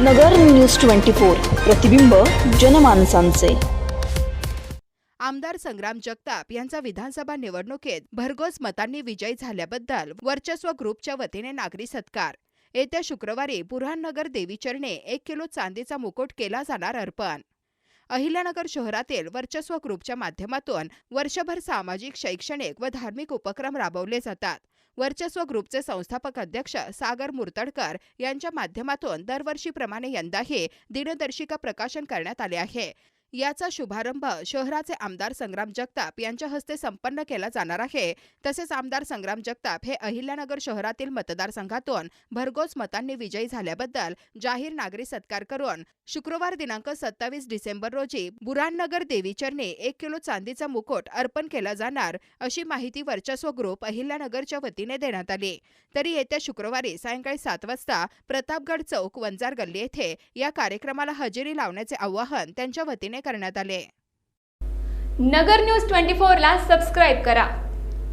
नगर news twenty four प्रतिबिंब जनमानसांचे. आमदार संग्राम जगताप यांचा विधानसभा निवडणुकीत भरघोस मतांनी विजयी झाल्याबद्दल वर्चस्व ग्रुपच्या वतीने नागरी सत्कार. येत्या शुक्रवारी बुरहाननगर देवीचरणे एक किलो चांदीचा मुकुट केला जाणार अर्पण. अहिल्यानगर शहरातील वर्चस्व ग्रुपच्या माध्यमातून वर्षभर सामाजिक शैक्षणिक व धार्मिक उपक्रम राबवले जातात. वर्चस्व ग्रुपचे संस्थापक अध्यक्ष सागर मुर्तडकर यांच्या माध्यमातून दरवर्षीप्रमाणे यंदाही दिनदर्शिका प्रकाशन करण्यात आले आहे. याचा शुभारंभ शहराचे आमदार संग्राम जगताप यांच्या हस्ते संपन्न केला जाणार आहे. तसेच आमदार संग्राम जगताप हे अहिल्यानगर शहरातील मतदारसंघातून भरघोस मतांनी विजयी झाल्याबद्दल जाहीर नागरी सत्कार करून शुक्रवार दिनांक सत्तावीस डिसेंबर रोजी बुराननगर देवीचरणी एक किलो चांदीचा मुकुट अर्पण केला जाणार अशी माहिती वर्चस्व ग्रुप अहिल्यानगरच्या वतीने देण्यात आली. तरी येत्या शुक्रवारी सायंकाळी सात वाजता प्रतापगड चौक वंजार गल्ली येथे या कार्यक्रमाला हजेरी लावण्याचे आवाहन त्यांच्या वतीने करण्यात आले. नगर न्यूज ट्वेंटी फोरला सबस्क्राईब करा.